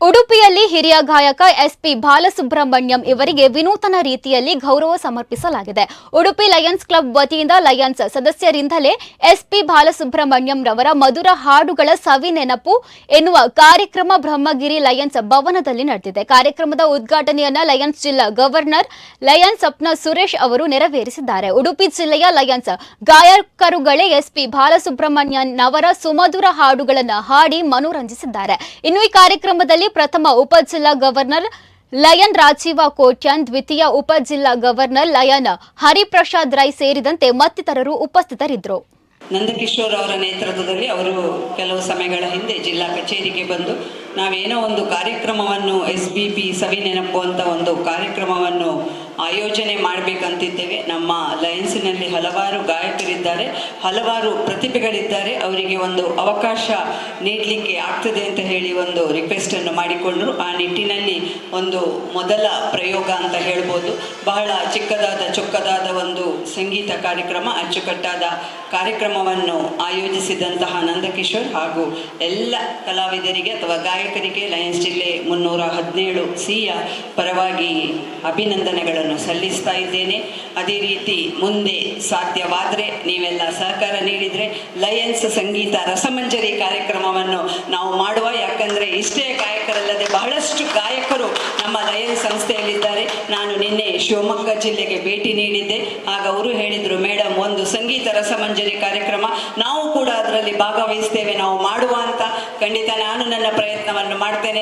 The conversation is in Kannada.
ಉಡುಪಿಯಲ್ಲಿ ಹಿರಿಯ ಗಾಯಕ ಎಸ್ಪಿ ಬಾಲಸುಬ್ರಹ್ಮಣ್ಯಂ ಇವರಿಗೆ ವಿನೂತನ ರೀತಿಯಲ್ಲಿ ಗೌರವ ಸಮರ್ಪಿಸಲಾಗಿದೆ. ಉಡುಪಿ ಲಯನ್ಸ್ ಕ್ಲಬ್ ವತಿಯಿಂದ ಲಯನ್ಸ್ ಸದಸ್ಯರಿಂದಲೇ ಎಸ್ಪಿ ಬಾಲಸುಬ್ರಹ್ಮಣ್ಯಂ ರವರ ಮಧುರ ಹಾಡುಗಳ ಸವಿ ನೆನಪು ಎನ್ನುವ ಕಾರ್ಯಕ್ರಮ ಬ್ರಹ್ಮಗಿರಿ ಲಯನ್ಸ್ ಭವನದಲ್ಲಿ ನಡೆದಿದೆ. ಕಾರ್ಯಕ್ರಮದ ಉದ್ಘಾಟನೆಯನ್ನ ಲಯನ್ಸ್ ಜಿಲ್ಲಾ ಗವರ್ನರ್ ಲಯನ್ಸ್ ಸಪ್ನ ಸುರೇಶ್ ಅವರು ನೆರವೇರಿಸಿದ್ದಾರೆ. ಉಡುಪಿ ಜಿಲ್ಲೆಯ ಲಯನ್ಸ್ ಗಾಯಕರುಗಳೇ ಎಸ್ಪಿ ಬಾಲಸುಬ್ರಹ್ಮಣ್ಯನ್ ಅವರ ಸುಮಧುರ ಹಾಡುಗಳನ್ನು ಹಾಡಿ ಮನೋರಂಜಿಸಿದ್ದಾರೆ. ಇನ್ನು ಈ ಕಾರ್ಯಕ್ರಮದಲ್ಲಿ ಪ್ರಥಮ ಉಪ ಜಿಲ್ಲಾ ಗವರ್ನರ್ ಲಯನ್ ರಾಜೀವ ಕೋಟ್ಯಾನ್, ದ್ವಿತೀಯ ಉಪ ಜಿಲ್ಲಾ ಗವರ್ನರ್ ಲಯನ್ ಹರಿಪ್ರಸಾದ್ ರೈ ಸೇರಿದಂತೆ ಮತ್ತಿತರರು ಉಪಸ್ಥಿತರಿದ್ದರು. ನಂದಕಿಶೋರ್ ಅವರ ನೇತೃತ್ವದಲ್ಲಿ ಅವರು ಕೆಲವು ಸಮಯಗಳ ಹಿಂದೆ ಜಿಲ್ಲಾ ಕಚೇರಿಗೆ ಬಂದು ನಾವೇನೋ ಒಂದು ಕಾರ್ಯಕ್ರಮವನ್ನು ಎಸ್ ಬಿ ಪಿ ಸವಿ ನೆನಪು ಅಂತ ಒಂದು ಕಾರ್ಯಕ್ರಮವನ್ನು ಆಯೋಜನೆ ಮಾಡಬೇಕಂತಿದ್ದೇವೆ. ನಮ್ಮ ಲಯನ್ಸಿನಲ್ಲಿ ಹಲವಾರು ಗಾಯಕರಿದ್ದಾರೆ. ಹಲವಾರು ಪ್ರತಿಭೆಗಳಿದ್ದಾರೆ. ಅವರಿಗೆ ಒಂದು ಅವಕಾಶ ನೀಡಲಿಕ್ಕೆ ಆಗ್ತದೆ ಅಂತ ಹೇಳಿ ಒಂದು ರಿಕ್ವೆಸ್ಟನ್ನು ಮಾಡಿಕೊಂಡರು. ಆ ನಿಟ್ಟಿನಲ್ಲಿ ಒಂದು ಮೊದಲ ಪ್ರಯೋಗ ಅಂತ ಹೇಳ್ಬೋದು. ಬಹಳ ಚಿಕ್ಕದಾದ ಚೊಕ್ಕದಾದ ಒಂದು ಸಂಗೀತ ಕಾರ್ಯಕ್ರಮ ಅಚ್ಚುಕಟ್ಟಾದ ಕಾರ್ಯಕ್ರಮವನ್ನು ಆಯೋಜಿಸಿದಂತಹ ನಂದಕಿಶೋರ್ ಹಾಗೂ ಎಲ್ಲ ಕಲಾವಿದರಿಗೆ ಅಥವಾ ಗಾಯಕರಿಗೆ ಲಯನ್ಸ್ ಜಿಲ್ಲೆ ಮುನ್ನೂರ ಹದಿನೇಳು ಸಿಯ ಪರವಾಗಿ ಅಭಿನಂದನೆಗಳನ್ನು ಸಲ್ಲಿಸ್ತಾ ಇದ್ದೇನೆ. ಅದೇ ರೀತಿ ಮುಂದೆ ಸಾಧ್ಯವಾದರೆ ನೀವೆಲ್ಲ ಸಹಕಾರ ನೀಡಿದರೆ ಲಯನ್ಸ್ ಸಂಗೀತ ರಸಮಂಜರಿ ಕಾರ್ಯಕ್ರಮವನ್ನು ನಾವು ಮಾಡುವ. ಯಾಕಂದರೆ ಇಷ್ಟೇ ಗಾಯಕರಲ್ಲದೆ ಬಹಳಷ್ಟು ಗಾಯಕರು ಲಯನ್ಸ್ ಸಂಸ್ಥೆಯಲ್ಲಿದ್ದಾರೆ. ನಾನು ನಿನ್ನೆ ಶಿವಮೊಗ್ಗ ಜಿಲ್ಲೆಗೆ ಭೇಟಿ ನೀಡಿದ್ದೆ. ಆಗ ಅವರು ಹೇಳಿದರು ಮೇಡಮ್ ಒಂದು ಸಂಗೀತ ರಸಮಂಜರಿ ಕಾರ್ಯಕ್ರಮ ನಾವು ಕೂಡ ಅದರಲ್ಲಿ ಭಾಗವಹಿಸ್ತೇವೆ, ನಾವು ಮಾಡುವ ಅಂತ. ಖಂಡಿತ ನಾನು ನನ್ನ ಪ್ರಯತ್ನವನ್ನು ಮಾಡ್ತೇನೆ.